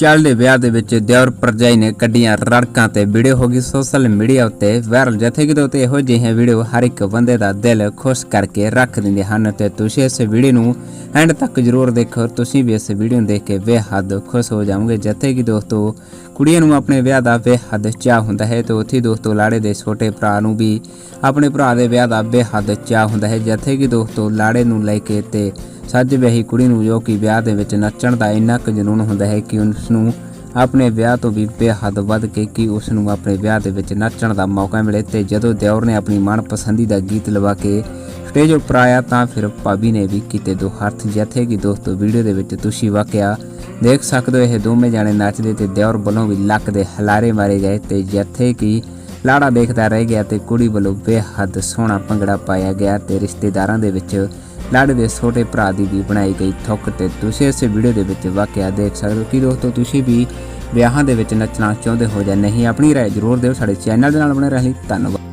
ਚੱਲਦੇ ਵਿਆਹ ਦੇ ਵਿੱਚ ਦਿਓਰ ਪਰਜਾਈ ਨੇ ਕੱਢੀਆਂ ਰੜਕਾਂ ਤੇ ਵੀਡੀਓ ਹੋ ਗਈ ਸੋਸ਼ਲ ਮੀਡੀਆ ਉੱਤੇ। ਵਾਇਰਲ ਜਿੱਥੇ ਕਿਤੇ 'ਤੇ ਇਹੋ ਜਿਹੀਆਂ ਵੀਡੀਓ ਹਰ ਇੱਕ ਬੰਦੇ ਦਾ ਦਿਲ ਖੁਸ਼ ਕਰਕੇ ਰੱਖ ਦਿੰਦੇ ਹਨ ਤੇ ਤੁਸੀਂ ਇਸ ਵੀਡੀਓ ਨੂੰ ਐਂਡ ਤੱਕ ਜ਼ਰੂਰ ਦੇਖੋ। ਤੁਸੀਂ ਵੀ ਇਸ ਵੀਡੀਓ ਨੂੰ ਦੇਖ ਕੇ ਬੇਹੱਦ ਖੁਸ਼ ਹੋ ਜਾਓਗੇ ਜਿੱਥੇ ਕਿ ਦੋਸਤੋ ਕੁੜੀਆਂ ਨੂੰ ਆਪਣੇ ਵਿਆਹ ਦਾ ਬੇਹੱਦ ਚਾਹ ਹੁੰਦਾ ਹੈ ਤੇ ਉੱਥੇ ਹੀ ਦੋਸਤੋ ਲਾੜੇ ਦੇ ਛੋਟੇ ਭਰਾ ਨੂੰ ਵੀ ਆਪਣੇ ਭਰਾ ਦੇ ਵਿਆਹ ਦਾ ਬੇਹੱਦ ਚਾਹ ਹੁੰਦਾ ਹੈ। ਜਿੱਥੇ ਕਿ ਦੋਸਤੋ ਲਾੜੇ ਨੂੰ ਲੈ ਕੇ ਤੇ ਸੱਜ ਵਿਆਹੀ ਕੁੜੀ ਨੂੰ ਜੋ ਕਿ ਵਿਆਹ ਦੇ ਵਿੱਚ ਨੱਚਣ ਦਾ ਇੰਨਾ ਕੁ ਜਨੂਨ ਹੁੰਦਾ ਹੈ ਕਿ ਉਸ ਨੂੰ ਆਪਣੇ ਵਿਆਹ ਤੋਂ ਵੀ ਬੇਹੱਦ ਵੱਧ ਕੇ ਕਿ ਉਸ ਨੂੰ ਆਪਣੇ ਵਿਆਹ ਦੇ ਵਿੱਚ ਨੱਚਣ ਦਾ ਮੌਕਾ ਮਿਲੇ ਤੇ ਜਦੋਂ ਦਿਓਰ ਨੇ ਆਪਣੀ ਮਨਪਸੰਦੀਦਾ ਗੀਤ ਲਵਾ ਕੇ ਸਟੇਜ ਉੱਪਰ ਆਇਆ ਤਾਂ ਫਿਰ ਭਾਬੀ ਨੇ ਵੀ ਕੀਤੇ ਦੋ ਹੱਥ ਜਿੱਥੇ ਕਿ ਦੋਸਤੋ, ਵੀਡੀਓ ਦੇ ਵਿੱਚ ਤੁਸੀਂ ਵਾਕਿਆ ਦੇਖ ਸਕਦੇ ਹੋ, ਇਹ ਦੋਵੇਂ ਜਾਣੇ ਨੱਚਦੇ ਤੇ ਦਿਓਰ ਵੱਲੋਂ ਵੀ ਲੱਕ ਦੇ ਹਲਾਰੇ ਮਾਰੇ ਗਏ ਤੇ ਜਿੱਥੇ ਕਿ ਲਾੜਾ ਦੇਖਦਾ ਰਹਿ ਗਿਆ ਤੇ ਕੁੜੀ ਵੱਲੋਂ ਬੇਹੱਦ ਸੋਹਣਾ ਭੰਗੜਾ ਪਾਇਆ ਗਿਆ ਤੇ ਰਿਸ਼ਤੇਦਾਰਾਂ ਦੇ ਵਿੱਚ ਲਾੜੇ ਦੇ ਛੋਟੇ ਭਰਾ ਦੀ ਵੀ ਬਣਾਈ ਗਈ ਥੁੱਕ ਤੇ ਤੁਸੀਂ ਇਸ ਵੀਡੀਓ ਦੇ ਵਿੱਚ ਵਾਕਿਆ ਦੇਖ ਸਕਦੇ ਹੋ ਕਿ ਦੋਸਤੋ ਤੁਸੀਂ ਵੀ ਵਿਆਹਾਂ ਦੇ ਵਿੱਚ ਨੱਚਣਾ ਚਾਹੁੰਦੇ ਹੋ ਜਾਂ ਨਹੀਂ, ਆਪਣੀ ਰਾਏ ਜ਼ਰੂਰ ਦਿਓ, ਸਾਡੇ ਚੈਨਲ ਦੇ ਨਾਲ ਬਣੇ ਰਹਿਣ ਲਈ ਧੰਨਵਾਦ।